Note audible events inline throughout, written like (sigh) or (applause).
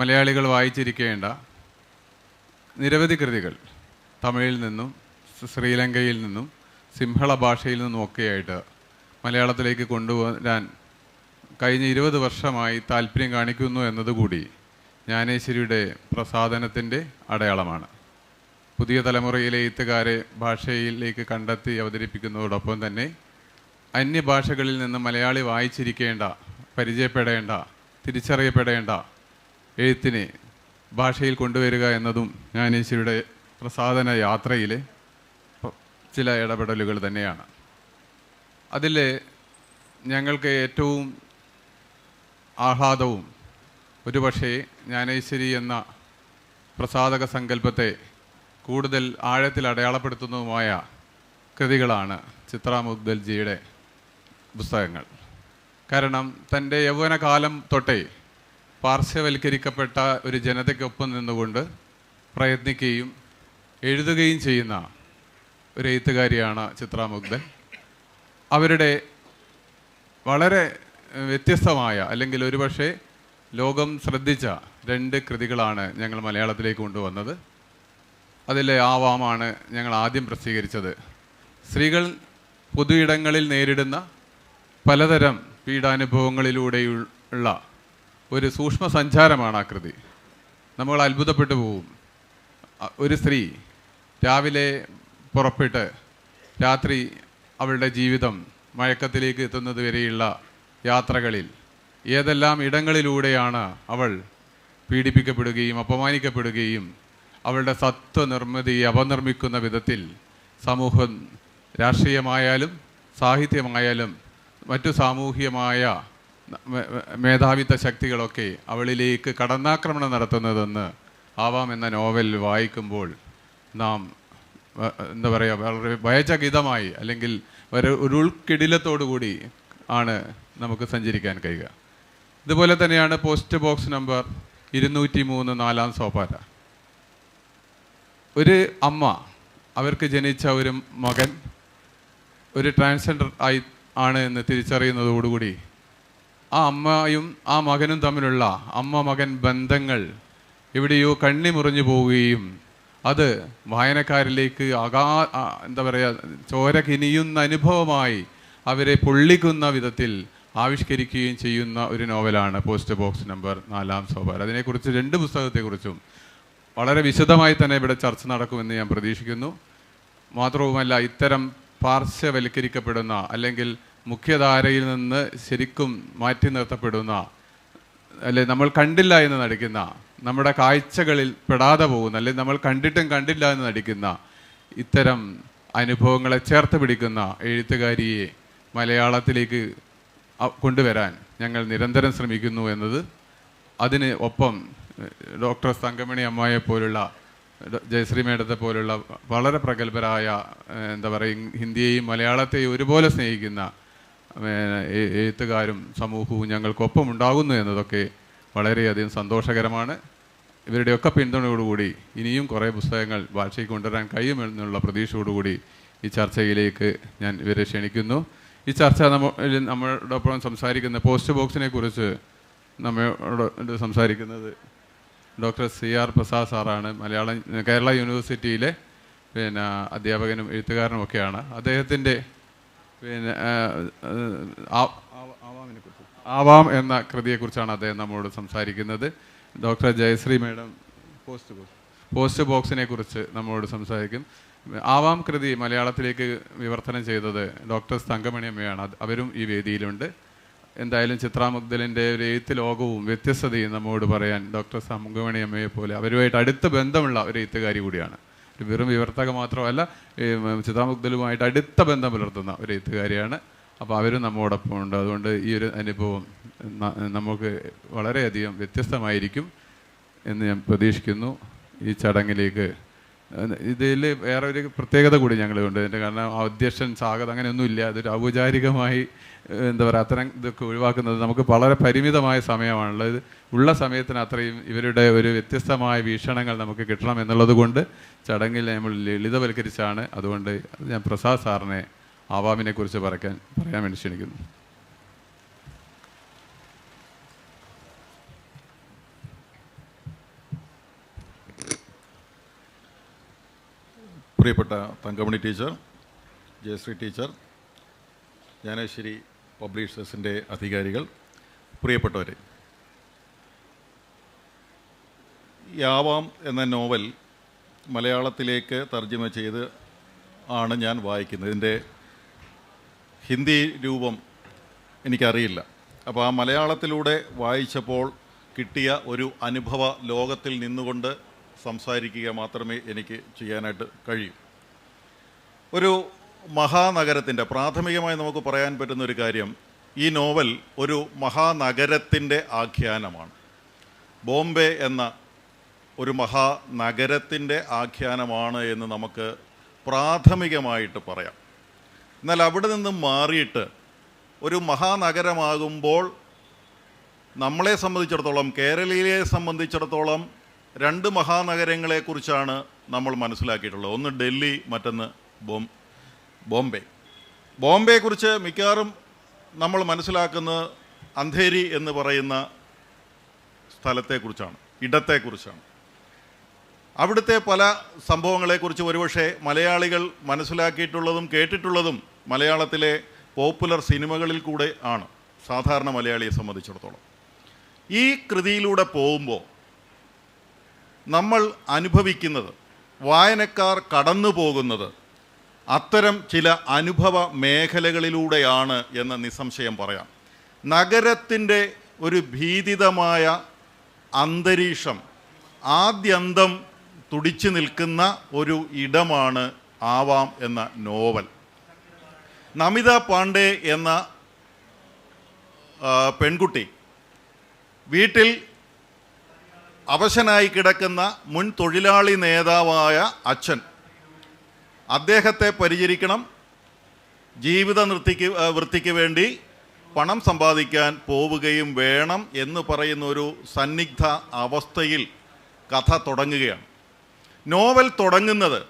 മലയാളികൾ വായിച്ചിരിക്കേണ്ട നിരവധി കൃതികൾ തമിഴിൽ നിന്നും ശ്രീലങ്കയിൽ നിന്നും സിംഹള ഭാഷയിൽ നിന്നും ഒക്കെയായിട്ട് മലയാളത്തിലേക്ക് കൊണ്ടുവരാൻ കഴിഞ്ഞ ഇരുപത് വർഷമായി താല്പര്യം കാണിക്കുന്നു എന്നതുകൂടി ജ്ഞാനേശ്വരിയുടെ പ്രസാദനത്തിന്റെ അടയാളമാണ്. പുതിയ തലമുറയിലെ എഴുത്തുകാരെ ഭാഷയിലേക്ക് കണ്ടെത്തി അവതരിപ്പിക്കുന്നതോടൊപ്പം തന്നെ അന്യഭാഷകളിൽ നിന്ന് മലയാളി വായിച്ചിരിക്കേണ്ട പരിചയപ്പെടേണ്ട തിരിച്ചറിയപ്പെടേണ്ട എഴുത്തിനെ ഭാഷയിൽ കൊണ്ടുവരിക എന്നതും ജ്ഞാനേശ്വരിയുടെ പ്രസാദന യാത്രയിലെ ചില ഇടപെടലുകൾ തന്നെയാണ്. അതിൽ ഞങ്ങൾക്ക് ഏറ്റവും ആഹ്ലാദവും ഒരുപക്ഷേ ജ്ഞാനേശ്വരി എന്ന പ്രസാദക സങ്കല്പത്തെ കൂടുതൽ ആഴത്തിൽ അടയാളപ്പെടുത്തുന്നതുമായ കൃതികളാണ് ചിത്രാമുദ്ദൽജിയുടെ പുസ്തകങ്ങൾ. കാരണം തന്റെ യൗവനകാലം തൊട്ടേ പാർശ്വവൽക്കരിക്കപ്പെട്ട ഒരു ജനതയ്ക്കൊപ്പം നിന്നുകൊണ്ട് പ്രയത്നിക്കുകയും എഴുതുകയും ചെയ്യുന്ന ഒരു എഴുത്തുകാരിയാണ് ചിത്രാമുഗ്ധൻ. അവരുടെ വളരെ വ്യത്യസ്തമായ അല്ലെങ്കിൽ ഒരുപക്ഷെ ലോകം ശ്രദ്ധിച്ച രണ്ട് കൃതികളാണ് ഞങ്ങൾ മലയാളത്തിലേക്ക് കൊണ്ടുവന്നത്. അതിലെ ആവാമാണ് ഞങ്ങൾ ആദ്യം പ്രസിദ്ധീകരിച്ചത്. സ്ത്രീകൾ പൊതു ഇടങ്ങളിൽ നേരിടുന്ന പലതരം പീഡാനുഭവങ്ങളിലൂടെയുള്ള ഒരു സൂക്ഷ്മ സഞ്ചാരമാണ് ആ കൃതി. നമ്മൾ അത്ഭുതപ്പെട്ടു പോവും ഒരു സ്ത്രീ രാവിലെ പുറപ്പെട്ട് രാത്രി അവളുടെ ജീവിതം മയക്കത്തിലേക്ക് എത്തുന്നത് വരെയുള്ള യാത്രകളിൽ ഏതെല്ലാം ഇടങ്ങളിലൂടെയാണ് അവൾ പീഡിപ്പിക്കപ്പെടുകയും അപമാനിക്കപ്പെടുകയും അവളുടെ സത്വനിർമ്മിതിയെ അപനിർമ്മിക്കുന്ന വിധത്തിൽ സമൂഹം രാഷ്ട്രീയമായാലും സാഹിത്യമായാലും മറ്റു സാമൂഹികമായ മേധാവിത്വ ശക്തികളൊക്കെ അവളിലേക്ക് കടന്നാക്രമണം നടത്തുന്നതെന്ന് ആവാം എന്ന നോവൽ വായിക്കുമ്പോൾ നാം എന്താ പറയുക വളരെ ഭയചകിതമായി അല്ലെങ്കിൽ ഒരു ഒരു ഉൾക്കിടിലത്തോടുകൂടി ആണ് നമുക്ക് സഞ്ചരിക്കാൻ കഴിയുക. ഇതുപോലെ തന്നെയാണ് പോസ്റ്റ് ബോക്സ് നമ്പർ ഇരുന്നൂറ്റി മൂന്ന് നാലാം സോപാര ഒരു അമ്മ അവർക്ക് ജനിച്ച ഒരു മകൻ ഒരു ട്രാൻസ്ജെൻഡർ ആയി ആണ് എന്ന് തിരിച്ചറിയുന്നതോടുകൂടി ആ അമ്മയും ആ മകനും തമ്മിലുള്ള അമ്മ മകൻ ബന്ധങ്ങൾ എവിടെയോ കണ്ണി മുറിഞ്ഞു പോവുകയും അത് വായനക്കാരിലേക്ക് അകാ എന്താ പറയുക ചോര കിനിയുന്ന അനുഭവമായി അവരെ പൊള്ളിക്കുന്ന വിധത്തിൽ ആവിഷ്കരിക്കുകയും ചെയ്യുന്ന ഒരു നോവലാണ് പോസ്റ്റ് ബോക്സ് നമ്പർ നാലാം സോപാർ അതിനെക്കുറിച്ച് രണ്ട് പുസ്തകത്തെക്കുറിച്ചും വളരെ വിശദമായി തന്നെ ഇവിടെ ചർച്ച നടക്കുമെന്ന് ഞാൻ പ്രതീക്ഷിക്കുന്നു. മാത്രവുമല്ല ഇത്തരം പാർശ്വവൽക്കരിക്കപ്പെടുന്ന അല്ലെങ്കിൽ മുഖ്യധാരയിൽ നിന്ന് ശരിക്കും മാറ്റി നിർത്തപ്പെടുന്ന അല്ലെ നമ്മൾ കണ്ടില്ല എന്ന് നടിക്കുന്ന നമ്മുടെ കാഴ്ചകളിൽ പെടാതെ പോകുന്ന അല്ലെ നമ്മൾ കണ്ടിട്ടും കണ്ടില്ല എന്ന് നടിക്കുന്ന ഇത്തരം അനുഭവങ്ങളെ ചേർത്ത് പിടിക്കുന്ന എഴുത്തുകാരിയെ മലയാളത്തിലേക്ക് കൊണ്ടുവരാൻ ഞങ്ങൾ നിരന്തരം ശ്രമിക്കുന്നു എന്നത് അതിന് ഒപ്പം ഡോക്ടർ തങ്കമണി അമ്മായെ പോലുള്ള ജയശ്രീ മേഡത്തെ പോലുള്ള വളരെ പ്രഗത്ഭരായ എന്താ പറയുക ഹിന്ദിയെയും മലയാളത്തെയും ഒരുപോലെ സ്നേഹിക്കുന്ന എഴുത്തുകാരും സമൂഹവും ഞങ്ങൾക്കൊപ്പം ഉണ്ടാകുന്നു എന്നതൊക്കെ വളരെയധികം സന്തോഷകരമാണ്. ഇവരുടെയൊക്കെ പിന്തുണയോടുകൂടി ഇനിയും കുറേ പുസ്തകങ്ങൾ ഭാഷയിൽ കൊണ്ടുവരാൻ കഴിയുമെന്നുള്ള പ്രതീക്ഷയോടുകൂടി ഈ ചർച്ചയിലേക്ക് ഞാൻ ഇവരെ ക്ഷണിക്കുന്നു. ഈ ചർച്ച നമ്മ നമ്മളോടൊപ്പം സംസാരിക്കുന്ന പോസ്റ്റ് ബോക്സിനെ കുറിച്ച് നമ്മളോട് സംസാരിക്കുന്നത് ഡോക്ടർ സി ആർ പ്രസാദ് സാറാണ്. മലയാളം കേരള യൂണിവേഴ്സിറ്റിയിലെ പിന്നെ അധ്യാപകനും എഴുത്തുകാരനും ഒക്കെയാണ് അദ്ദേഹത്തിന്റെ പിന്നെ ആവാം എന്ന കൃതിയെക്കുറിച്ചാണ് അദ്ദേഹം നമ്മളോട് സംസാരിക്കുന്നത്. Doctor Jayashree madam post box post ബോക്സിനെ കുറിച്ച് നമ്മളോട് സംസാരിക്കും. ആവാം കൃതി മലയാളത്തിലേക്ക് വിവർത്തനം ചെയ്തത് ഡോക്ടർ തങ്കമണി അമ്മയാണ്. അവരും ഈ വേദിയിലുണ്ട്. എന്തായാലും ചിത്രാമുഗ്ദലിന്റെ ഒരു എഴുത്ത് ലോകവും വ്യത്യസ്തതയും നമ്മോട് പറയാൻ ഡോക്ടർ തങ്കമണി അമ്മയെ പോലെ അവരുമായിട്ട് അടുത്ത ബന്ധമുള്ള ഒരു എഴുത്തുകാരി കൂടിയാണ്. വെറും വിവർത്തക മാത്രമല്ല ഈ ചിത്രാമുഗ്ദലുമായിട്ട് അടുത്ത ബന്ധം പുലർത്തുന്ന ഒരു എഴുത്തുകാരിയാണ്. അപ്പോൾ അവരും നമ്മോടൊപ്പം ഉണ്ട്. അതുകൊണ്ട് ഈ ഒരു അനുഭവം നമുക്ക് വളരെയധികം വ്യത്യസ്തമായിരിക്കും എന്ന് ഞാൻ പ്രതീക്ഷിക്കുന്നു. ഈ ചടങ്ങിലേക്ക് ഇതിൽ വേറെ ഒരു പ്രത്യേകത കൂടി ഞങ്ങളുണ്ട് ഇതിന്റെ കാരണം അധ്യക്ഷൻ സ്വാഗതം അങ്ങനെയൊന്നുമില്ല. അതൊരു ഔപചാരികമായി എന്താ പറയുക അത്തരം ഇതൊക്കെ ഒഴിവാക്കുന്നത് നമുക്ക് വളരെ പരിമിതമായ സമയമാണുള്ളത്. ഉള്ള സമയത്തിന് അത്രയും ഇവരുടെ ഒരു വ്യത്യസ്തമായ വീക്ഷണങ്ങൾ നമുക്ക് കിട്ടണം എന്നുള്ളത് കൊണ്ട് ചടങ്ങിൽ നമ്മൾ ലളിതവൽക്കരിച്ചാണ്. അതുകൊണ്ട് ഞാൻ പ്രസാദ് സാറിനെ ആവാമിനെ കുറിച്ച് പറയാൻ പറയാൻ വേണ്ടി ക്ഷണിക്കുന്നു. പ്രിയപ്പെട്ട തങ്കമണി ടീച്ചർ ജയശ്രീ ടീച്ചർ ജ്ഞാനേശ്വരി പബ്ലിഷേഴ്സിന്റെ അധികാരികൾ പ്രിയപ്പെട്ടവരെ. യാവാം എന്ന നോവൽ മലയാളത്തിലേക്ക് തർജമ ചെയ്ത് ആണ് ഞാൻ വായിക്കുന്നത്. ഇതിന്റെ ഹിന്ദി രൂപം എനിക്കറിയില്ല. അപ്പോൾ ആ മലയാളത്തിലൂടെ വായിച്ചപ്പോൾ കിട്ടിയ ഒരു അനുഭവ ലോകത്തിൽ നിന്നുകൊണ്ട് സംസാരിക്കുക മാത്രമേ എനിക്ക് ചെയ്യാനായിട്ട് കഴിയൂ. ഒരു മഹാനഗരത്തിന്റെ പ്രാഥമികമായി നമുക്ക് പറയാൻ പറ്റുന്ന ഒരു കാര്യം ഈ നോവൽ ഒരു മഹാനഗരത്തിന്റെ ആഖ്യാനമാണ്. ബോംബെ എന്ന ഒരു മഹാനഗരത്തിന്റെ ആഖ്യാനമാണ് എന്ന് നമുക്ക് പ്രാഥമികമായിട്ട് പറയാം. എന്നാൽ അവിടെ നിന്നും മാറിയിട്ട് ഒരു മഹാനഗരമാകുമ്പോൾ നമ്മളെ സംബന്ധിച്ചിടത്തോളം കേരളീയരെ സംബന്ധിച്ചിടത്തോളം രണ്ട് മഹാനഗരങ്ങളെക്കുറിച്ചാണ് നമ്മൾ മനസ്സിലാക്കിയിട്ടുള്ളത്. ഒന്ന് ഡൽഹി മറ്റൊന്ന് ബോം ബോംബെ. ബോംബെയെക്കുറിച്ച് മിക്കവാറും നമ്മൾ മനസ്സിലാക്കുന്നത് അന്ധേരി എന്ന് പറയുന്ന സ്ഥലത്തെക്കുറിച്ചാണ് ഇടത്തെക്കുറിച്ചാണ്. അവിടുത്തെ പല സംഭവങ്ങളെക്കുറിച്ച് ഒരുപക്ഷെ മലയാളികൾ മനസ്സിലാക്കിയിട്ടുള്ളതും കേട്ടിട്ടുള്ളതും മലയാളത്തിലെ പോപ്പുലർ സിനിമകളിൽ കൂടെ ആണ് സാധാരണ മലയാളിയെ സംബന്ധിച്ചിടത്തോളം. ഈ കൃതിയിലൂടെ പോകുമ്പോൾ നമ്മൾ അനുഭവിക്കുന്നത് വായനക്കാർ കടന്നു പോകുന്നത് അത്തരം ചില അനുഭവ മേഖലകളിലൂടെയാണ് എന്ന് നിസ്സംശയം പറയാം. നഗരത്തിന്റെ ഒരു ഭീതിതമായ അന്തരീക്ഷം ആദ്യന്തം തുടിച്ചു നിൽക്കുന്ന ഒരു ഇടമാണ് ആവാം എന്ന നോവൽ. നമിത പാണ്ഡെ എന്ന പെൺകുട്ടി വീട്ടിൽ അവശനായി കിടക്കുന്ന മുൻ തൊഴിലാളി നേതാവായ അച്ഛൻ അദ്ദേഹത്തെ പരിചരിക്കണം. ജീവിത നൃത്തിക്ക് വൃത്തിക്ക് വേണ്ടി പണം സമ്പാദിക്കാൻ പോവുകയും വേണം എന്ന് പറയുന്ന ഒരു സന്നിഗ്ധ അവസ്ഥയിൽ കഥ തുടങ്ങുകയാണ്. നോവൽ തുടങ്ങുന്നത്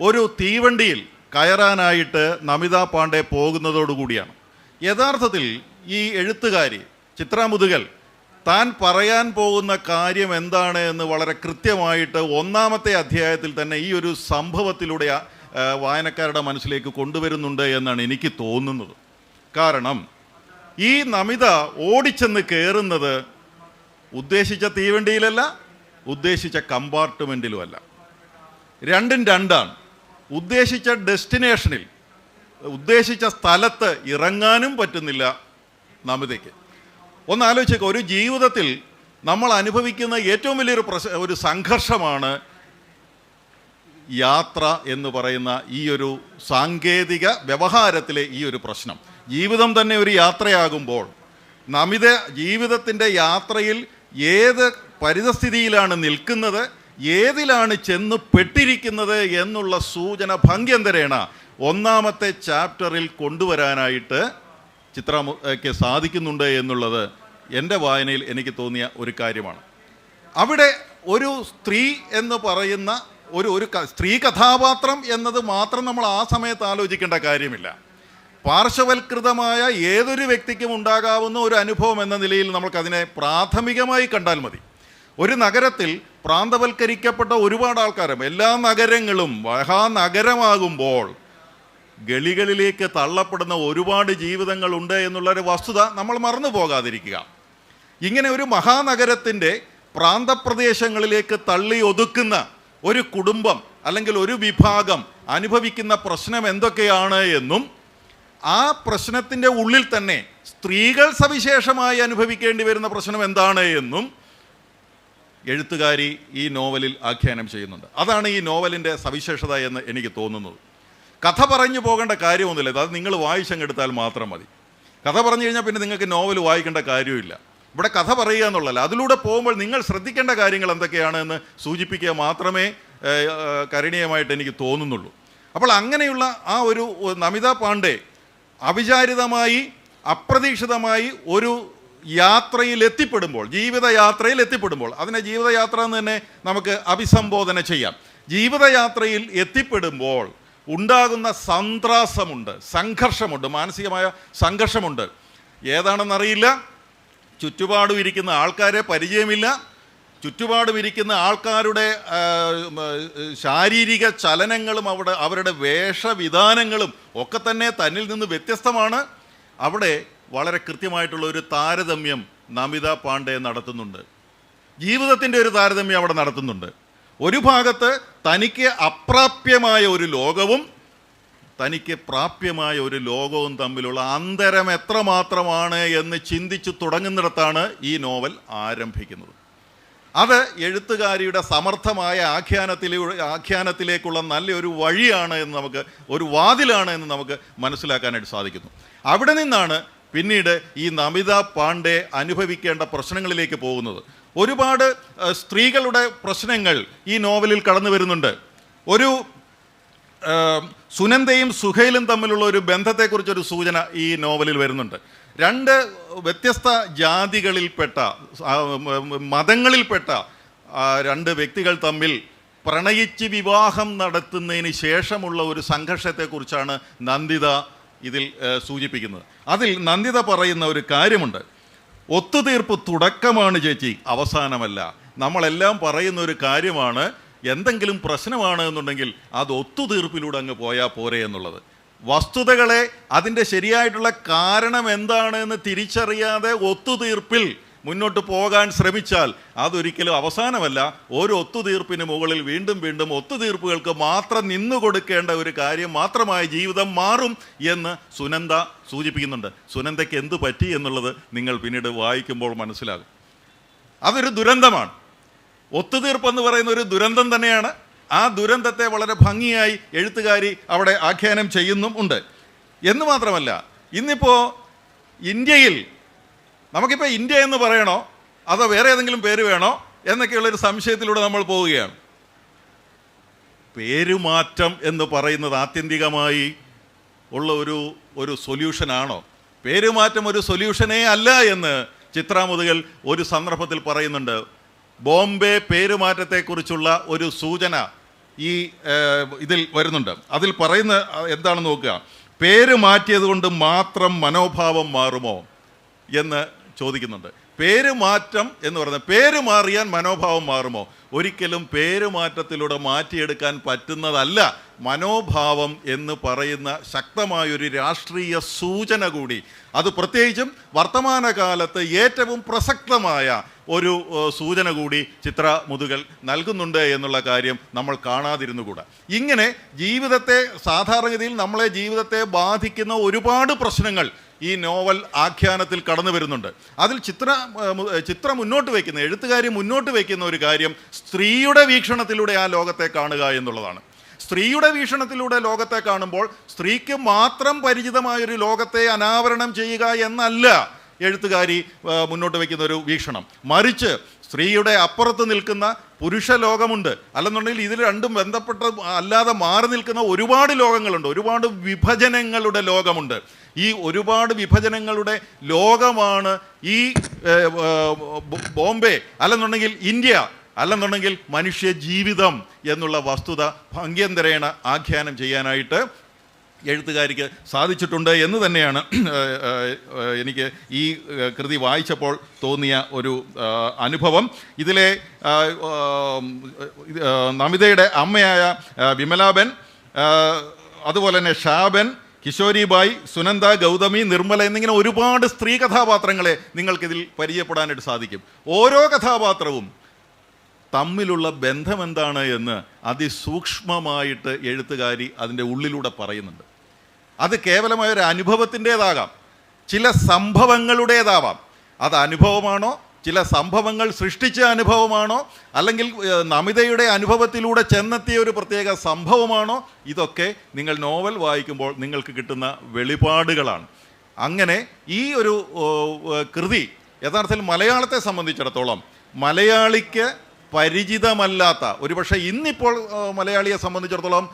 ഒരു തീവണ്ടിയിൽ കയറാനായിട്ട് നമിത പാണ്ഡെ പോകുന്നതോടുകൂടിയാണ് യഥാർത്ഥത്തിൽ ഈ എഴുത്തുകാരി ചിത്രാമുതുകൽ താൻ പറയാൻ പോകുന്ന കാര്യം എന്താണ് എന്ന് വളരെ കൃത്യമായിട്ട് ഒന്നാമത്തെ അധ്യായത്തിൽ തന്നെ ഈ ഒരു സംഭവത്തിലൂടെ വായനക്കാരുടെ മനസ്സിലേക്ക് കൊണ്ടുവരുന്നുണ്ട് എന്നാണ് എനിക്ക് തോന്നുന്നത്. കാരണം ഈ നമിത ഓടിച്ചെന്ന് കയറുന്നത് ഉദ്ദേശിച്ച തീവണ്ടിയിലല്ല ഉദ്ദേശിച്ച കമ്പാർട്ട്മെന്റിലുമല്ല രണ്ടും രണ്ടാണ്. ഉദ്ദേശിച്ച ഡെസ്റ്റിനേഷനിൽ ഉദ്ദേശിച്ച സ്ഥലത്ത് ഇറങ്ങാനും പറ്റുന്നില്ല നമിതയ്ക്ക്. ഒന്ന് ആലോചിച്ചേക്കുക ഒരു ജീവിതത്തിൽ നമ്മൾ അനുഭവിക്കുന്ന ഏറ്റവും വലിയൊരു പ്രശ ഒരു സംഘർഷമാണ് യാത്ര എന്ന് പറയുന്ന ഈ ഒരു സാങ്കേതിക വ്യവഹാരത്തിലെ ഈ ഒരു പ്രശ്നം. ജീവിതം തന്നെ ഒരു യാത്രയാകുമ്പോൾ നമിത ജീവിതത്തിന്റെ യാത്രയിൽ ഏത് പരിതസ്ഥിതിയിലാണ് നിൽക്കുന്നത് ഏതിലാണ് ചെന്ന് പെട്ടിരിക്കുന്നത് എന്നുള്ള സൂചന ഭംഗ്യന്തരേണ ഒന്നാമത്തെ ചാപ്റ്ററിൽ കൊണ്ടുവരാനായിട്ട് ചിത്രയ്ക്ക് സാധിക്കുന്നുണ്ട് എന്നുള്ളത് എന്റെ വായനയിൽ എനിക്ക് തോന്നിയ ഒരു കാര്യമാണ്. അവിടെ ഒരു സ്ത്രീ എന്ന് പറയുന്ന ഒരു ഒരു സ്ത്രീ കഥാപാത്രം എന്നത് മാത്രം നമ്മൾ ആ സമയത്ത് ആലോചിക്കേണ്ട കാര്യമില്ല. പാർശ്വവൽകൃതമായ ഏതൊരു വ്യക്തിക്കും ഉണ്ടാകാവുന്ന ഒരു അനുഭവം എന്ന നിലയിൽ നമുക്കതിനെ പ്രാഥമികമായി കണ്ടാൽ മതി. ഒരു നഗരത്തിൽ പ്രാന്തവൽക്കരിക്കപ്പെട്ട ഒരുപാട് ആൾക്കാരും എല്ലാ നഗരങ്ങളും മഹാനഗരമാകുമ്പോൾ ഗളികളിലേക്ക് തള്ളപ്പെടുന്ന ഒരുപാട് ജീവിതങ്ങളുണ്ട് എന്നുള്ളൊരു വസ്തുത നമ്മൾ മറന്നു പോകാതിരിക്കുക. ഇങ്ങനെ ഒരു മഹാനഗരത്തിന്റെ പ്രാന്തപ്രദേശങ്ങളിലേക്ക് തള്ളി ഒതുക്കുന്ന ഒരു കുടുംബം അല്ലെങ്കിൽ ഒരു വിഭാഗം അനുഭവിക്കുന്ന പ്രശ്നം എന്തൊക്കെയാണ് എന്നും ആ പ്രശ്നത്തിന്റെ ഉള്ളിൽ തന്നെ സ്ത്രീകൾ സവിശേഷമായി അനുഭവിക്കേണ്ടി വരുന്ന പ്രശ്നം എന്താണ് എന്നും എഴുത്തുകാരി ഈ നോവലിൽ ആഖ്യാനം ചെയ്യുന്നുണ്ട്. അതാണ് ഈ നോവലിന്റെ സവിശേഷത എന്ന് എനിക്ക് തോന്നുന്നത്. കഥ പറഞ്ഞു പോകേണ്ട കാര്യമൊന്നുമില്ല. അത് നിങ്ങൾ വായിച്ചങ്ങെടുത്താൽ മാത്രം മതി. കഥ പറഞ്ഞു കഴിഞ്ഞാൽ പിന്നെ നിങ്ങൾക്ക് നോവൽ വായിക്കേണ്ട കാര്യമില്ല ഇവിടെ കഥ പറയുക എന്നുള്ളതല്ല. അതിലൂടെ പോകുമ്പോൾ നിങ്ങൾ ശ്രദ്ധിക്കേണ്ട കാര്യങ്ങൾ എന്തൊക്കെയാണ് എന്ന് സൂചിപ്പിക്കുക മാത്രമേ കരണീയമായിട്ട് എനിക്ക് തോന്നുന്നുള്ളൂ. അപ്പോൾ അങ്ങനെയുള്ള ആ ഒരു നമിത പാണ്ഡെ അവിചാരിതമായി അപ്രതീക്ഷിതമായി ഒരു യാത്രയിൽ എത്തിപ്പെടുമ്പോൾ ജീവിതയാത്രയിൽ എത്തിപ്പെടുമ്പോൾ അതിനെ ജീവിതയാത്ര എന്ന് തന്നെ നമുക്ക് അഭിസംബോധന ചെയ്യാം. ജീവിതയാത്രയിൽ എത്തിപ്പെടുമ്പോൾ ഉണ്ടാകുന്ന സന്ത്രാസമുണ്ട് സംഘർഷമുണ്ട് മാനസികമായ സംഘർഷമുണ്ട്. ഏതാണെന്നറിയില്ല. ചുറ്റുപാടും ഇരിക്കുന്ന ആൾക്കാരെ പരിചയമില്ല. ചുറ്റുപാടും ഇരിക്കുന്ന ആൾക്കാരുടെ ശാരീരിക ചലനങ്ങളും അവിടെ അവരുടെ വേഷവിധാനങ്ങളും ഒക്കെ തന്നെ തന്നിൽ നിന്ന് വ്യത്യസ്തമാണ്. അവിടെ വളരെ കൃത്യമായിട്ടുള്ള ഒരു താരതമ്യം നമിത പാണ്ഡെ നടത്തുന്നുണ്ട്. ജീവിതത്തിന്റെ ഒരു താരതമ്യം അവിടെ നടത്തുന്നുണ്ട്. ഒരു ഭാഗത്ത് തനിക്ക് അപ്രാപ്യമായ ഒരു ലോകവും തനിക്ക് പ്രാപ്യമായ ഒരു ലോകവും തമ്മിലുള്ള അന്തരം എത്രമാത്രമാണ് എന്ന് ചിന്തിച്ചു തുടങ്ങുന്നിടത്താണ് ഈ നോവൽ ആരംഭിക്കുന്നത്. അത് എഴുത്തുകാരിയുടെ സമർത്ഥമായ ആഖ്യാനത്തിലൂടെ ആഖ്യാനത്തിലേക്കുള്ള നല്ലൊരു വഴിയാണ് എന്ന് നമുക്ക് ഒരു വാതിലാണ് എന്ന് നമുക്ക് മനസ്സിലാക്കാനായിട്ട് സാധിക്കുന്നു. അവിടെ നിന്നാണ് പിന്നീട് ഈ നമിത പാണ്ഡെ അനുഭവിക്കേണ്ട പ്രശ്നങ്ങളിലേക്ക് പോകുന്നത്. ഒരുപാട് സ്ത്രീകളുടെ പ്രശ്നങ്ങൾ ഈ നോവലിൽ കടന്നു വരുന്നുണ്ട് ഒരു സുനന്ദയും സുഹൈലും തമ്മിലുള്ള ഒരു ബന്ധത്തെക്കുറിച്ചൊരു സൂചന ഈ നോവലിൽ വരുന്നുണ്ട്. രണ്ട് വ്യത്യസ്ത ജാതികളിൽപ്പെട്ട മതങ്ങളിൽപ്പെട്ട രണ്ട് വ്യക്തികൾ തമ്മിൽ പ്രണയിച്ച് വിവാഹം നടത്തുന്നതിന് ശേഷമുള്ള ഒരു സംഘർഷത്തെക്കുറിച്ചാണ് നന്ദിത ഇതിൽ സൂചിപ്പിക്കുന്നത്. അതിൽ നന്ദിത പറയുന്ന ഒരു കാര്യമുണ്ട്. ഒത്തുതീർപ്പ് തുടക്കമാണ് ചേച്ചി. അവസാനമല്ല. നമ്മളെല്ലാം പറയുന്ന ഒരു കാര്യമാണ് എന്തെങ്കിലും പ്രശ്നമാണ് എന്നുണ്ടെങ്കിൽ അത് ഒത്തുതീർപ്പിലൂടെ അങ്ങ് പോയാൽ പോരെ എന്നുള്ളത്. വസ്തുതകളെ അതിന്റെ ശരിയായിട്ടുള്ള കാരണം എന്താണ് എന്ന് തിരിച്ചറിയാതെ ഒത്തുതീർപ്പിൽ മുന്നോട്ട് പോകാൻ ശ്രമിച്ചാൽ അതൊരിക്കലും അവസാനമല്ല. ഒരു ഒത്തുതീർപ്പിന് മുകളിൽ വീണ്ടും വീണ്ടും ഒത്തുതീർപ്പുകൾക്ക് മാത്രം നിന്നു കൊടുക്കേണ്ട ഒരു കാര്യം മാത്രമായി ജീവിതം മാറും എന്ന് സുനന്ദ സൂചിപ്പിക്കുന്നുണ്ട്. സുനന്ദയ്ക്ക് എന്ത് പറ്റി എന്നുള്ളത് നിങ്ങൾ പിന്നീട് വായിക്കുമ്പോൾ മനസ്സിലാകും. അതൊരു ദുരന്തമാണ്. ഒത്തുതീർപ്പ് എന്ന് പറയുന്ന ഒരു ദുരന്തം തന്നെയാണ്. ആ ദുരന്തത്തെ വളരെ ഭംഗിയായി എഴുത്തുകാരി അവിടെ ആഖ്യാനം ചെയ്യുന്നും ഉണ്ട്. എന്ന് മാത്രമല്ല ഇന്നിപ്പോൾ ഇന്ത്യയിൽ നമുക്കിപ്പോൾ ഇന്ത്യ എന്ന് പറയണോ? അതോ വേറെ ഏതെങ്കിലും പേര് വേണോ? എന്നൊക്കെയുള്ളൊരു സംശയത്തിലൂടെ നമ്മൾ പോവുകയാണ്. പേരുമാറ്റം എന്ന് പറയുന്നത് ആത്യന്തികമായി ഉള്ള ഒരു ഒരു സൊല്യൂഷനാണോ പേരുമാറ്റം ഒരു സൊല്യൂഷനേ അല്ല എന്ന് ചിത്രാമുതുകൾ ഒരു സന്ദർഭത്തിൽ പറയുന്നുണ്ട്. ബോംബെ പേരുമാറ്റത്തെക്കുറിച്ചുള്ള ഒരു സൂചന ഈ ഇതിൽ വരുന്നുണ്ട്. അതിൽ പറയുന്ന എന്താണെന്ന് നോക്കുക. പേര് മാറ്റിയത് കൊണ്ട് മാത്രം മനോഭാവം മാറുമോ എന്ന് ചോദിക്കുന്നുണ്ട്. പേര് മാറ്റം എന്ന് പറയുന്നത് പേര് മാറിയാൽ മനോഭാവം മാറുമോ? ഒരിക്കലും പേര് മാറ്റത്തിലൂടെ മാറ്റിയെടുക്കാൻ പറ്റുന്നതല്ല മനോഭാവം എന്ന് പറയുന്ന ശക്തമായൊരു രാഷ്ട്രീയ സൂചന കൂടി. അത് പ്രത്യേകിച്ചും വർത്തമാനകാലത്ത് ഏറ്റവും പ്രസക്തമായ ഒരു സൂചന കൂടി ചിത്ര മുതുകൽ നൽകുന്നുണ്ട് എന്നുള്ള കാര്യം നമ്മൾ കാണാതിരുന്നുകൂടാ. ഇങ്ങനെ ജീവിതത്തെ സാധാരണഗതിയിൽ നമ്മളെ ജീവിതത്തെ ബാധിക്കുന്ന ഒരുപാട് പ്രശ്നങ്ങൾ ഈ നോവൽ ആഖ്യാനത്തിൽ കടന്നു വരുന്നുണ്ട്. അതിൽ ചിത്ര ചിത്ര മുന്നോട്ട് വയ്ക്കുന്ന എഴുത്തുകാരി മുന്നോട്ട് വയ്ക്കുന്ന ഒരു കാര്യം സ്ത്രീയുടെ വീക്ഷണത്തിലൂടെ ആ ലോകത്തെ കാണുക എന്നുള്ളതാണ്. സ്ത്രീയുടെ വീക്ഷണത്തിലൂടെ ലോകത്തെ കാണുമ്പോൾ സ്ത്രീക്ക് മാത്രം പരിചിതമായൊരു ലോകത്തെ അനാവരണം ചെയ്യുക എന്നല്ല എഴുത്തുകാരി മുന്നോട്ട് വയ്ക്കുന്ന ഒരു വീക്ഷണം. മറിച്ച് സ്ത്രീയുടെ അപ്പുറത്ത് നിൽക്കുന്ന പുരുഷ ലോകമുണ്ട്. അല്ലെന്നുണ്ടെങ്കിൽ ഇതിൽ രണ്ടും ബന്ധപ്പെട്ട അല്ലാതെ മാറി നിൽക്കുന്ന ഒരുപാട് ലോകങ്ങളുണ്ട്. ഒരുപാട് വിഭജനങ്ങളുടെ ലോകമുണ്ട്. ഈ ഒരുപാട് വിഭജനങ്ങളുടെ ലോകമാണ് ഈ ബോംബെ അല്ലെന്നുണ്ടെങ്കിൽ ഇന്ത്യ അല്ലെന്നുണ്ടെങ്കിൽ മനുഷ്യ ജീവിതം എന്നുള്ള വസ്തുത ഭംഗ്യന്തരേണ ആഖ്യാനം ചെയ്യാനായിട്ട് എഴുത്തുകാരിക്ക് സാധിച്ചിട്ടുണ്ട് എന്ന് തന്നെയാണ് (clears throat) എനിക്ക് ഈ കൃതി വായിച്ചപ്പോൾ തോന്നിയ ഒരു അനുഭവം. ഇതിലെ നമിതയുടെ അമ്മയായ വിമലാബൻ അതുപോലെ തന്നെ ഷാബൻ കിഷോരിബായി സുനന്ദ ഗൗതമി നിർമ്മല എന്നിങ്ങനെ ഒരുപാട് സ്ത്രീ കഥാപാത്രങ്ങളെ നിങ്ങൾക്കിതിൽ പരിചയപ്പെടാനായിട്ട് സാധിക്കും. ഓരോ കഥാപാത്രവും തമ്മിലുള്ള ബന്ധം എന്താണ് എന്ന് അതിസൂക്ഷ്മമായിട്ട് എഴുത്തുകാരി അതിന്റെ ഉള്ളിലൂടെ പറയുന്നുണ്ട്. അത് കേവലമായ ഒരു അനുഭവത്തിന്റേതാകാം. ചില സംഭവങ്ങളുടേതാവാം. അത് അനുഭവമാണോ? ചില സംഭവങ്ങൾ സൃഷ്ടിച്ച അനുഭവമാണോ? അല്ലെങ്കിൽ നമിതയുടെ അനുഭവത്തിലൂടെ ചെന്നെത്തിയ ഒരു പ്രത്യേക സംഭവമാണോ? ഇതൊക്കെ നിങ്ങൾ നോവൽ വായിക്കുമ്പോൾ നിങ്ങൾക്ക് കിട്ടുന്ന വെളിപാടുകളാണ്. അങ്ങനെ ഈ ഒരു കൃതി യഥാർത്ഥത്തിൽ മലയാളത്തെ സംബന്ധിച്ചിടത്തോളം മലയാളിക്ക് പരിചിതമല്ലാത്ത ഒരുപക്ഷെ ഇന്നിപ്പോൾ മലയാളിയെ സംബന്ധിച്ചിടത്തോളം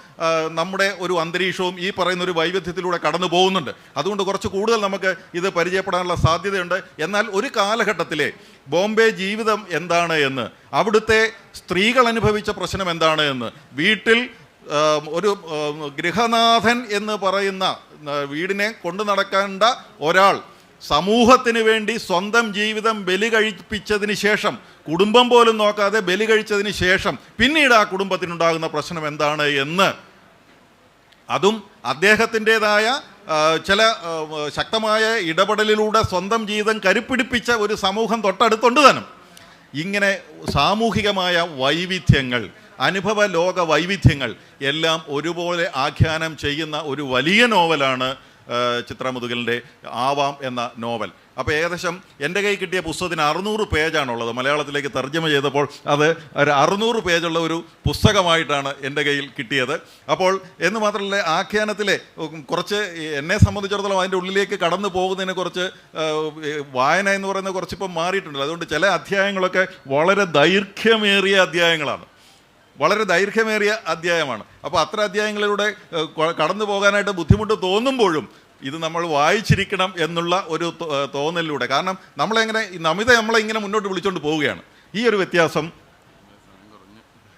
നമ്മുടെ ഒരു അന്തരീക്ഷവും ഈ പറയുന്ന ഒരു വൈവിധ്യത്തിലൂടെ കടന്നു പോകുന്നുണ്ട്. അതുകൊണ്ട് കുറച്ച് കൂടുതൽ നമുക്ക് ഇത് പരിചയപ്പെടാനുള്ള സാധ്യതയുണ്ട്. എന്നാൽ ഒരു കാലഘട്ടത്തിലെ ബോംബെ ജീവിതം എന്താണ് എന്ന് അവിടുത്തെ സ്ത്രീകൾ അനുഭവിച്ച പ്രശ്നം എന്താണ് എന്ന് വീട്ടിൽ ഒരു ഗൃഹനാഥൻ എന്ന് പറയുന്ന വീടിനെ കൊണ്ടു നടക്കേണ്ട ഒരാൾ സമൂഹത്തിന് വേണ്ടി സ്വന്തം ജീവിതം ബലി കഴിപ്പിച്ചതിന് ശേഷം കുടുംബം പോലും നോക്കാതെ ബലി കഴിച്ചതിന് ശേഷം പിന്നീട് ആ കുടുംബത്തിനുണ്ടാകുന്ന പ്രശ്നം എന്താണ് എന്ന് അതും അദ്ദേഹത്തിന്റെതായ ചില ശക്തമായ ഇടപെടലിലൂടെ സ്വന്തം ജീവിതം കരുപ്പിടിപ്പിച്ച ഒരു സമൂഹം തൊട്ടടുത്തുണ്ട് തന്നെ. ഇങ്ങനെ സാമൂഹികമായ വൈവിധ്യങ്ങൾ അനുഭവ ലോക വൈവിധ്യങ്ങൾ എല്ലാം ഒരുപോലെ ആഖ്യാനം ചെയ്യുന്ന ഒരു വലിയ നോവലാണ് ആ, ചിത്ര മുതുകലിന്റെ ആവാം എന്ന നോവൽ. അപ്പോൾ ഏകദേശം എന്റെ കൈ കിട്ടിയ പുസ്തകത്തിന് അറുന്നൂറ് പേജാണുള്ളത്. മലയാളത്തിലേക്ക് തർജമ ചെയ്തപ്പോൾ അത് ഒരു അറുന്നൂറ് പേജുള്ള ഒരു പുസ്തകമായിട്ടാണ് എന്റെ കയ്യിൽ കിട്ടിയത്. അപ്പോൾ എന്ന് മാത്രമല്ല ആഖ്യാനത്തിലെ കുറച്ച് എന്നെ സംബന്ധിച്ചിടത്തോളം അതിന്റെ ഉള്ളിലേക്ക് കടന്നു പോകുന്നതിനെ കുറച്ച് വായന എന്ന് പറയുന്നത് കുറച്ചിപ്പം മാറിയിട്ടുണ്ട് അതുകൊണ്ട് ചില അധ്യായങ്ങളൊക്കെ വളരെ ദൈർഘ്യമേറിയ അധ്യായങ്ങളാണ്. വളരെ ദൈർഘ്യമേറിയ അധ്യായമാണ്. അപ്പോൾ അത്ര അധ്യായങ്ങളിലൂടെ കടന്നു പോകാനായിട്ട് ബുദ്ധിമുട്ട് തോന്നുമ്പോഴും ഇത് നമ്മൾ വായിച്ചിരിക്കണം എന്നുള്ള ഒരു തോന്നലിലൂടെ. കാരണം നമ്മളെങ്ങനെ നമിത നമ്മളെ ഇങ്ങനെ മുന്നോട്ട് വിളിച്ചുകൊണ്ട് പോവുകയാണ്. ഈ ഒരു വ്യത്യാസം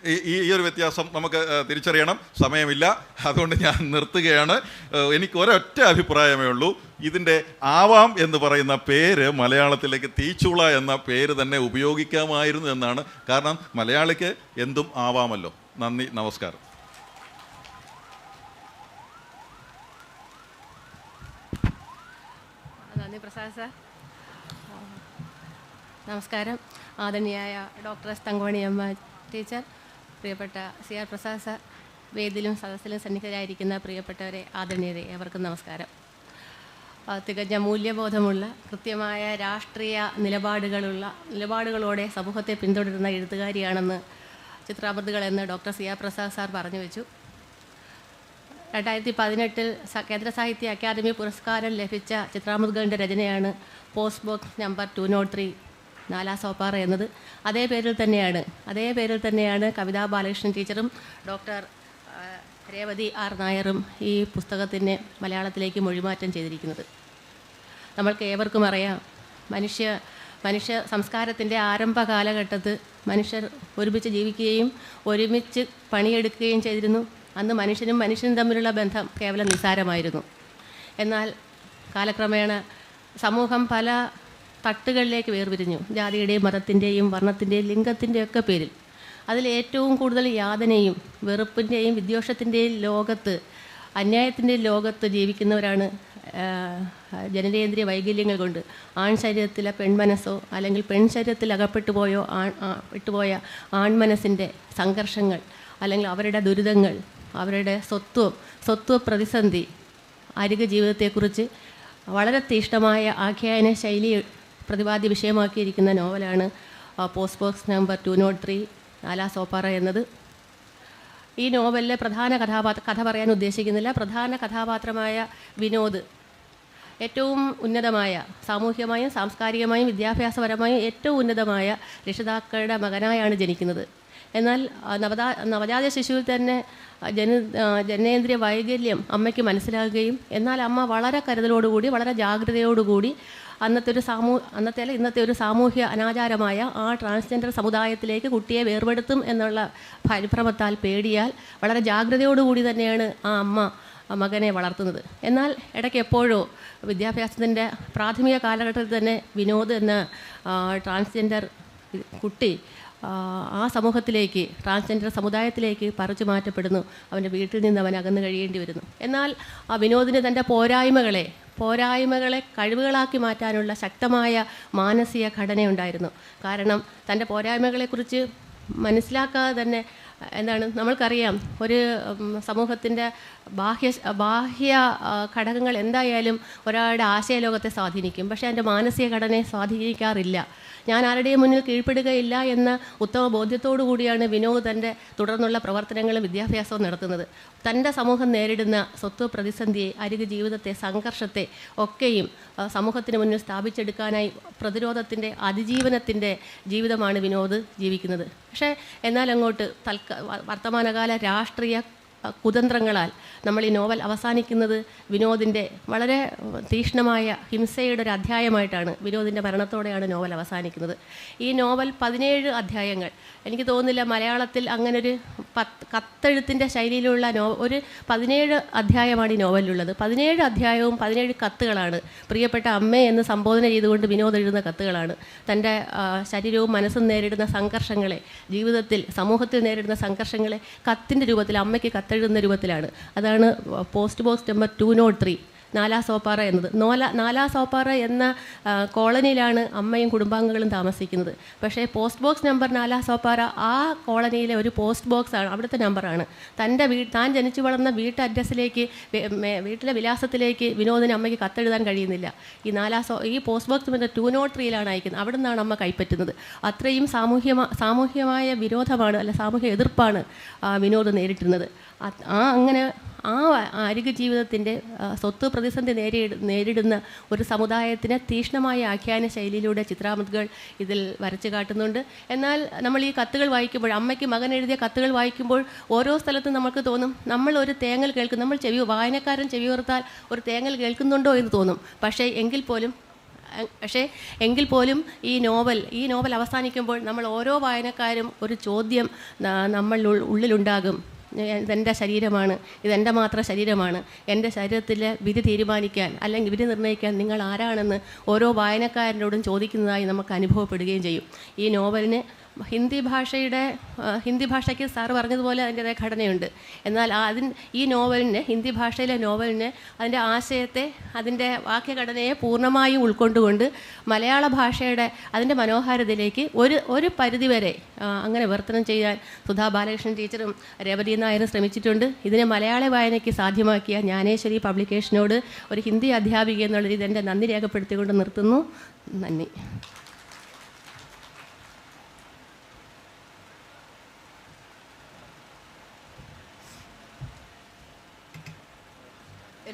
ഈ ഈ ഒരു വ്യത്യാസം നമുക്ക് തിരിച്ചറിയണം. സമയമില്ല. അതുകൊണ്ട് ഞാൻ നിർത്തുകയാണ്. എനിക്ക് ഒരൊറ്റ അഭിപ്രായമേ ഉള്ളൂ. ഇതിന്റെ ആവാം എന്ന് പറയുന്ന പേര് മലയാളത്തിലേക്ക് തീച്ചൂള എന്ന പേര് തന്നെ ഉപയോഗിക്കാമായിരുന്നു എന്നാണ്. കാരണം മലയാളിക്ക് എന്തും ആവാമല്ലോ. നന്ദി നമസ്കാരം. നന്ദി പ്രസാദ് സാർ. നമസ്കാരം. ആദരണീയായ ഡോക്ടർ എസ് തങ്കമണിയമ്മ ടീച്ചർ പ്രിയപ്പെട്ട സി ആർ പ്രസാദ് സാർ വേദിയിലും സദസ്സിലും സന്നിഹിതരായിരിക്കുന്ന പ്രിയപ്പെട്ടവരെ ആദരണീയരെ ഏവർക്കും നമസ്കാരം. തികഞ്ഞ മൂല്യബോധമുള്ള കൃത്യമായ രാഷ്ട്രീയ നിലപാടുകളുള്ള നിലപാടുകളോടെ സമൂഹത്തെ പിന്തുടരുന്ന എഴുത്തുകാരിയാണെന്ന് ചിത്രാപൃതികളെന്ന് doctor C R Prasad sir പറഞ്ഞു വെച്ചു. രണ്ടായിരത്തി പതിനെട്ടിൽ കേന്ദ്ര സാഹിത്യ അക്കാദമി പുരസ്കാരം ലഭിച്ച ചിത്രാമുദ്ഗറിന്റെ രചനയാണ് post box number two not three Nala Sopara എന്നത്. അതേ പേരിൽ തന്നെയാണ് അതേ പേരിൽ തന്നെയാണ് കവിതാ ബാലകൃഷ്ണൻ ടീച്ചറും ഡോക്ടർ രേവതി ആർ നായറും ഈ പുസ്തകത്തിന് മലയാളത്തിലേക്ക് മൊഴിമാറ്റം ചെയ്തിരിക്കുന്നത്. നമ്മൾക്ക് ഏവർക്കും അറിയാം മനുഷ്യ മനുഷ്യ സംസ്കാരത്തിന്റെ ആരംഭ കാലഘട്ടത്ത് മനുഷ്യർ ഒരുമിച്ച് ജീവിക്കുകയും ഒരുമിച്ച് പണിയെടുക്കുകയും ചെയ്തിരുന്നു. അന്ന് മനുഷ്യനും മനുഷ്യനും തമ്മിലുള്ള ബന്ധം കേവലം നിസ്സാരമായിരുന്നു. എന്നാൽ കാലക്രമേണ സമൂഹം പല തട്ടുകളിലേക്ക് വേർപിരിഞ്ഞു. ജാതിയുടെയും മതത്തിന്റെയും വർണത്തിന്റെയും ലിംഗത്തിന്റെയും ഒക്കെ പേരിൽ. അതിൽ ഏറ്റവും കൂടുതൽ യാതനയും വെറുപ്പിന്റെയും വിദ്വേഷത്തിന്റെയും ലോകത്ത് അന്യായത്തിന്റെ ലോകത്ത് ജീവിക്കുന്നവരാണ് ജനനേന്ദ്രിയ വൈകല്യങ്ങൾ കൊണ്ട്. ആൺ ശരീരത്തിലെ പെൺമനസ്സോ അല്ലെങ്കിൽ പെൺ ശരീരത്തിൽ അകപ്പെട്ടു പോയോ ആൺ വിട്ടുപോയ ആൺമനസ്സിന്റെ സംഘർഷങ്ങൾ അല്ലെങ്കിൽ അവരുടെ ദുരിതങ്ങൾ അവരുടെ സ്വത്വം സ്വത്വ പ്രതിസന്ധി അരിക ജീവിതത്തെക്കുറിച്ച് വളരെ തീഷ്ണമായ ആഖ്യാന ശൈലി പ്രതിപാദ്യ വിഷയമാക്കിയിരിക്കുന്ന നോവലാണ് post box number two not three Nala Sopara എന്നത്. ഈ നോവലിലെ പ്രധാന കഥാപാത്ര കഥ പറയാൻ ഉദ്ദേശിക്കുന്നില്ല. പ്രധാന കഥാപാത്രമായ വിനോദ് ഏറ്റവും ഉന്നതമായ സാമൂഹ്യമായും സാംസ്കാരികമായും വിദ്യാഭ്യാസപരമായും ഏറ്റവും ഉന്നതമായ രക്ഷിതാക്കളുടെ മകനായാണ് ജനിക്കുന്നത്. എന്നാൽ നവതാ നവജാത ശിശുവിൽ തന്നെ ജന ജനേന്ദ്രിയ വൈകല്യം അമ്മയ്ക്ക് മനസ്സിലാകുകയും എന്നാൽ അമ്മ വളരെ കരുതലോടുകൂടി വളരെ ജാഗ്രതയോടുകൂടി അന്നത്തെ ഒരു സാമൂ അന്നത്തെ അല്ല ഇന്നത്തെ ഒരു സാമൂഹ്യ അനാചാരമായ ആ ട്രാൻസ്ജെൻഡർ സമുദായത്തിലേക്ക് കുട്ടിയെ വേർപെടുത്തും എന്നുള്ള പരിഭ്രമത്താൽ പേടിയാൽ വളരെ ജാഗ്രതയോടുകൂടി തന്നെയാണ് ആ അമ്മ മകനെ വളർത്തുന്നത്. എന്നാൽ ഇടയ്ക്ക് എപ്പോഴോ വിദ്യാഭ്യാസത്തിന്റെ പ്രാഥമിക കാലഘട്ടത്തിൽ തന്നെ വിനോദ് എന്ന ട്രാൻസ്ജെൻഡർ കുട്ടി ആ, സമൂഹത്തിലേക്ക് ട്രാൻസ്ജെൻഡർ സമുദായത്തിലേക്ക് പറിച്ചു മാറ്റപ്പെടുന്നു. അവന്റെ വീട്ടിൽ നിന്ന് അവൻ അകന്നു കഴിയേണ്ടി വരുന്നു. എന്നാൽ ആ വിനോദിന് തന്റെ പോരായ്മകളെ പോരായ്മകളെ കഴിവുകളാക്കി മാറ്റാനുള്ള ശക്തമായ മാനസിക ഘടനയുണ്ടായിരുന്നു. കാരണം തന്റെ പോരായ്മകളെക്കുറിച്ച് മനസ്സിലാക്കാതെ തന്നെ എന്താണ് നമ്മൾക്കറിയാം ഒരു സമൂഹത്തിന്റെ ബാഹ്യ ബാഹ്യ ഘടകങ്ങൾ എന്തായാലും ഒരാളുടെ ആശയലോകത്തെ സ്വാധീനിക്കും. പക്ഷേ അതിന്റെ മാനസിക ഘടനയെ സ്വാധീനിക്കാറില്ല. ഞാൻ ആരുടെയും മുന്നിൽ കീഴ്പ്പെടുകയില്ല എന്ന ഉത്തമ ബോധ്യത്തോടു കൂടിയാണ് വിനോദ് തന്റെ തുടർന്നുള്ള പ്രവർത്തനങ്ങളും വിദ്യാഭ്യാസവും നടത്തുന്നത്. തന്റെ സമൂഹം നേരിടുന്ന സ്വത്വ പ്രതിസന്ധിയെ അരികു ജീവിതത്തെ സംഘർഷത്തെ ഒക്കെയും സമൂഹത്തിന് മുന്നിൽ സ്ഥാപിച്ചെടുക്കാനായി പ്രതിരോധത്തിന്റെ അതിജീവനത്തിന്റെ ജീവിതമാണ് വിനോദ് ജീവിക്കുന്നത്. പക്ഷേ എന്നാൽ അങ്ങോട്ട് തൽക്ക വർത്തമാനകാല രാഷ്ട്രീയ കുതന്ത്രങ്ങളാൽ നമ്മൾ ഈ നോവൽ അവസാനിക്കുന്നത് വിനോദിന്റെ വളരെ തീക്ഷ്ണമായ ഹിംസയുടെ ഒരു അധ്യായമായിട്ടാണ് വിനോദിന്റെ മരണത്തോടെയാണ് നോവൽ അവസാനിക്കുന്നത്. ഈ നോവൽ പതിനേഴ് അധ്യായങ്ങൾ. എനിക്ക് തോന്നുന്നില്ല മലയാളത്തിൽ അങ്ങനൊരു പത്ത് കത്തെഴുത്തിന്റെ ശൈലിയിലുള്ള നോ ഒരു പതിനേഴ് അധ്യായമാണ് ഈ നോവലിലുള്ളത്. പതിനേഴ് അധ്യായവും പതിനേഴ് കത്തുകളാണ്. പ്രിയപ്പെട്ട അമ്മ എന്ന് സംബോധന ചെയ്തുകൊണ്ട് വിനോദ് എഴുതുന്ന കത്തുകളാണ്. തന്റെ ശരീരവും മനസ്സും നേരിടുന്ന സംഘർഷങ്ങളെ ജീവിതത്തിൽ സമൂഹത്തിൽ നേരിടുന്ന സംഘർഷങ്ങളെ കത്തിന്റെ രൂപത്തിൽ അമ്മയ്ക്ക് കത്തെഴുതുന്ന രൂപത്തിലാണ്. അതാണ് post box number two not three Nala Sopara എന്നത്. നോല നാലാ സോപ്പാറ എന്ന കോളനിയിലാണ് അമ്മയും കുടുംബാംഗങ്ങളും താമസിക്കുന്നത്. പക്ഷേ പോസ്റ്റ് ബോക്സ് നമ്പർ നാലാ സോപ്പാറ ആ കോളനിയിലെ ഒരു പോസ്റ്റ് ബോക്സ് ആണ് അവിടുത്തെ നമ്പറാണ്. തന്റെ വീ താൻ ജനിച്ചു വളർന്ന വീട്ട് അഡ്രസ്സിലേക്ക് വീട്ടിലെ വിലാസത്തിലേക്ക് വിനോദിന് അമ്മയ്ക്ക് കത്തെഴുതാൻ കഴിയുന്നില്ല. ഈ നാലാ സോ ഈ post box number two not ത്രീയിലാണ് അയക്കുന്നത്. അവിടെ നിന്നാണ് അമ്മ കൈപ്പറ്റുന്നത്. അത്രയും സാമൂഹ്യ സാമൂഹ്യമായ വിരോധമാണ് അല്ല സാമൂഹ്യ എതിർപ്പാണ് വിനോദ് നേരിട്ടിരുന്നത് ആ അങ്ങനെ ആ ആരോഗ്യ ജീവിതത്തിന്റെ സ്വത്ത് പ്രതിസന്ധി നേരി നേരിടുന്ന ഒരു സമുദായത്തിന് തീക്ഷ്ണമായ ആഖ്യാന ശൈലിയിലൂടെ ചിത്രാമത്കൾ ഇതിൽ വരച്ചു കാട്ടുന്നുണ്ട്. എന്നാൽ നമ്മൾ ഈ കത്തുകൾ വായിക്കുമ്പോൾ അമ്മയ്ക്ക് മകൻ എഴുതിയ കത്തുകൾ വായിക്കുമ്പോൾ ഓരോ സ്ഥലത്തും നമുക്ക് തോന്നും നമ്മൾ ഒരു തേങ്ങൽ കേൾക്കും നമ്മൾ ചെവി വായനക്കാരൻ ചെവി ഓർത്താൽ ഒരു തേങ്ങൽ കേൾക്കുന്നുണ്ടോ എന്ന് തോന്നും. പക്ഷേ എങ്കിൽ പോലും പക്ഷേ എങ്കിൽ പോലും ഈ നോവൽ ഈ നോവൽ അവസാനിക്കുമ്പോൾ നമ്മൾ ഓരോ വായനക്കാരും ഒരു ചോദ്യം നമ്മൾ ഉള്ളിലുണ്ടാകും. ഇതെന്റെ ശരീരമാണ് ഇതെന്റെ മാത്രം ശരീരമാണ്. എന്റെ ശരീരത്തിലെ വിധി തീരുമാനിക്കാൻ അല്ലെങ്കിൽ വിധി നിർണയിക്കാൻ നിങ്ങൾ ആരാണെന്ന് ഓരോ വായനക്കാരനോടും ചോദിക്കുന്നതായി നമുക്ക് അനുഭവപ്പെടുകയും ചെയ്യും. ഈ നോവലിന് ഹിന്ദി ഭാഷയുടെ ഹിന്ദി ഭാഷയ്ക്ക് സാറ് പറഞ്ഞതുപോലെ അതിന്റെതായ ഘടനയുണ്ട്. എന്നാൽ അതിൻ ഈ നോവലിന് ഹിന്ദി ഭാഷയിലെ നോവലിന് അതിന്റെ ആശയത്തെ അതിന്റെ വാക്യഘടനയെ പൂർണമായും ഉൾക്കൊണ്ടുകൊണ്ട് മലയാള ഭാഷയുടെ അതിന്റെ മനോഹാരിതയിലേക്ക് ഒരു ഒരു പരിധിവരെ അങ്ങനെ വിവർത്തനം ചെയ്യാൻ സുധാ ബാലകൃഷ്ണൻ ടീച്ചറും രേവതി നായരും ശ്രമിച്ചിട്ടുണ്ട്. ഇതിനെ മലയാള വായനയ്ക്ക് സാധ്യമാക്കിയ ജ്ഞാനേശ്വരി പബ്ലിക്കേഷനോട് ഒരു ഹിന്ദി അധ്യാപിക എന്നുള്ള രീതിയിൽ എന്റെ നന്ദി രേഖപ്പെടുത്തിക്കൊണ്ട് നിർത്തുന്നു. നന്ദി.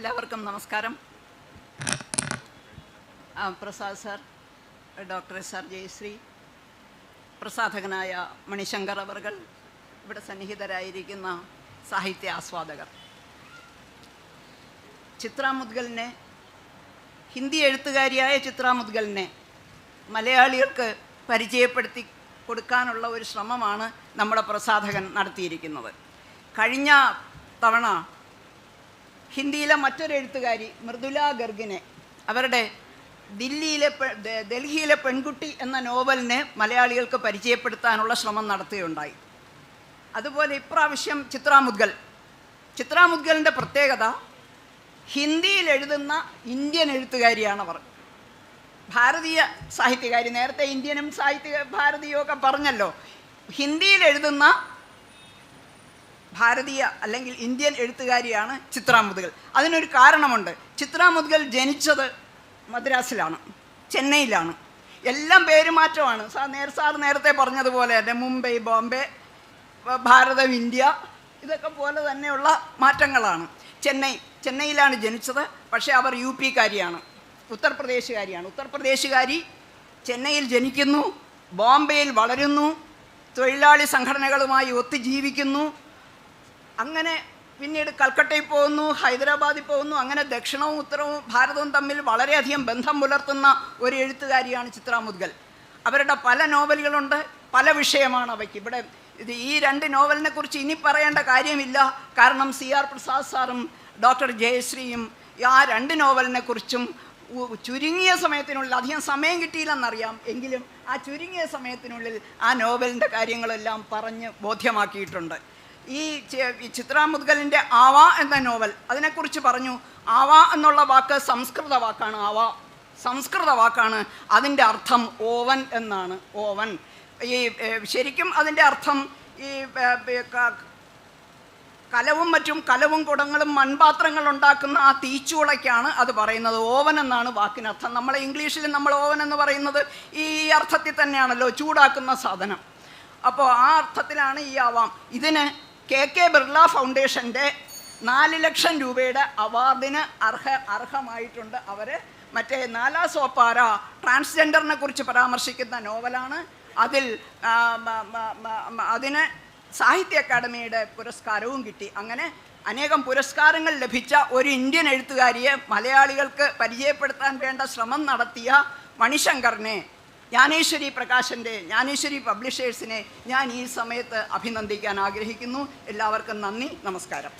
എല്ലാവർക്കും നമസ്കാരം. Prasad sir doctor S R Jayashree പ്രസാധകനായ Manishankar അവർകൾ ഇവിടെ സന്നിഹിതരായിരിക്കുന്ന സാഹിത്യ ആസ്വാദകർ. ചിത്ര മുദ്ഗലിനെ ഹിന്ദി എഴുത്തുകാരിയായ ചിത്ര മുദ്ഗലിനെ മലയാളികൾക്ക് പരിചയപ്പെടുത്തി കൊടുക്കാനുള്ള ഒരു ശ്രമമാണ് നമ്മുടെ പ്രസാധകൻ നടത്തിയിരിക്കുന്നത്. കഴിഞ്ഞ തവണ ഹിന്ദിയിലെ മറ്റൊരു എഴുത്തുകാരി മൃദുല ഗർഗിനെ. അവരുടെ ദില്ലിയിലെ ഡൽഹിയിലെ പെൺകുട്ടി എന്ന നോവലിനെ മലയാളികൾക്ക് പരിചയപ്പെടുത്താനുള്ള ശ്രമം നടത്തുകയുണ്ടായി. അതുപോലെ ഇപ്രാവശ്യം ചിത്രാമുദ്ഗൽ. ചിത്രാമുദ്ഗലിന്റെ പ്രത്യേകത ഹിന്ദിയിൽ എഴുതുന്ന ഇന്ത്യൻ എഴുത്തുകാരിയാണ് അവർ. ഭാരതീയ സാഹിത്യകാരി നേരത്തെ ഇന്ത്യനും സാഹിത്യ ഭാരതീയവും ഒക്കെ പറഞ്ഞല്ലോ. ഹിന്ദിയിൽ എഴുതുന്ന ഭാരതീയ അല്ലെങ്കിൽ ഇന്ത്യൻ എഴുത്തുകാരിയാണ് ചിത്രാമുതുകൾ. അതിനൊരു കാരണമുണ്ട്. ചിത്രാമുതുകൾ ജനിച്ചത് മദ്രാസിലാണ് ചെന്നൈയിലാണ്. എല്ലാം പേരുമാറ്റമാണ് സാർ നേർ സാർ നേരത്തെ പറഞ്ഞതുപോലെ തന്നെ മുംബൈ ബോംബെ ഭാരതം ഇന്ത്യ ഇതൊക്കെ പോലെ തന്നെയുള്ള മാറ്റങ്ങളാണ്. ചെന്നൈ ചെന്നൈയിലാണ് ജനിച്ചത്. പക്ഷേ അവർ യു പിക്കാരിയാണ്. ഉത്തർപ്രദേശുകാരിയാണ്. ഉത്തർപ്രദേശുകാരി ചെന്നൈയിൽ ജനിക്കുന്നു ബോംബെയിൽ വളരുന്നു തൊഴിലാളി സംഘടനകളുമായി ഒത്തുജീവിക്കുന്നു അങ്ങനെ പിന്നീട് കൽക്കട്ടയിൽ പോകുന്നു ഹൈദരാബാദിൽ പോകുന്നു അങ്ങനെ ദക്ഷിണവും ഉത്തരവും ഭാരതവും തമ്മിൽ വളരെയധികം ബന്ധം പുലർത്തുന്ന ഒരു എഴുത്തുകാരിയാണ് ചിത്ര മുദ്ഗൽ അവരുടെ പല നോവലുകളുണ്ട് പല വിഷയമാണ് അവയ്ക്ക്. ഇവിടെ ഇത് ഈ രണ്ട് നോവലിനെ കുറിച്ച് ഇനി പറയേണ്ട കാര്യമില്ല. കാരണം സി ആർ പ്രസാദ് സാറും ഡോക്ടർ ജയശ്രീയും ആ രണ്ട് നോവലിനെ കുറിച്ചും ചുരുങ്ങിയ സമയത്തിനുള്ളിൽ അധികം സമയം കിട്ടിയില്ലെന്നറിയാം. എങ്കിലും ആ ചുരുങ്ങിയ സമയത്തിനുള്ളിൽ ആ നോവലിന്റെ കാര്യങ്ങളെല്ലാം പറഞ്ഞ് ബോധ്യമാക്കിയിട്ടുണ്ട്. ഈ ചെ- ഈ ചിത്രാ മുദ്ഗലിന്റെ ആവ എന്ന നോവൽ അതിനെക്കുറിച്ച് പറഞ്ഞു. ആവ എന്നുള്ള വാക്ക് സംസ്കൃത വാക്കാണ്. ആവ സംസ്കൃത വാക്കാണ്. അതിന്റെ അർത്ഥം ഓവൻ എന്നാണ്. ഓവൻ. ഈ ശരിക്കും അതിന്റെ അർത്ഥം ഈ കലവും മറ്റും കലവും കുടങ്ങളും മൺപാത്രങ്ങൾ ഉണ്ടാക്കുന്ന ആ തീച്ചുളയ്ക്കാണ് അത് പറയുന്നത്. ഓവൻ എന്നാണ് വാക്കിനർത്ഥം. നമ്മളെ ഇംഗ്ലീഷിൽ നമ്മൾ ഓവൻ എന്ന് പറയുന്നത് ഈ അർത്ഥത്തിൽ തന്നെയാണല്ലോ ചൂടാക്കുന്ന സാധനം. അപ്പോൾ ആ അർത്ഥത്തിലാണ് ഈ ആവാം. ഇതിന് കെ കെ ബിർള ഫൗണ്ടേഷന്റെ നാല് ലക്ഷം രൂപയുടെ അവാർഡിന് അർഹ അർഹമായിട്ടുണ്ട് അവർ മറ്റേ നാലാ സോപ്പാര ട്രാൻസ്ജെൻഡറിനെ കുറിച്ച് പരാമർശിക്കുന്ന നോവലാണ്. അതിൽ അതിന് സാഹിത്യ അക്കാദമിയുടെ പുരസ്കാരവും കിട്ടി. അങ്ങനെ അനേകം പുരസ്കാരങ്ങൾ ലഭിച്ച ഒരു ഇന്ത്യൻ എഴുത്തുകാരിയെ മലയാളികൾക്ക് പരിചയപ്പെടുത്താൻ വേണ്ട ശ്രമം നടത്തിയ മണിശങ്കറിനെ ജ്ഞാനേശ്വരി പ്രകാശന്റെ ജ്ഞാനേശ്വരി പബ്ലിഷേഴ്സിനെ ഞാൻ ഈ സമയത്ത് അഭിനന്ദിക്കാൻ ആഗ്രഹിക്കുന്നു. എല്ലാവർക്കും നന്ദി നമസ്കാരം.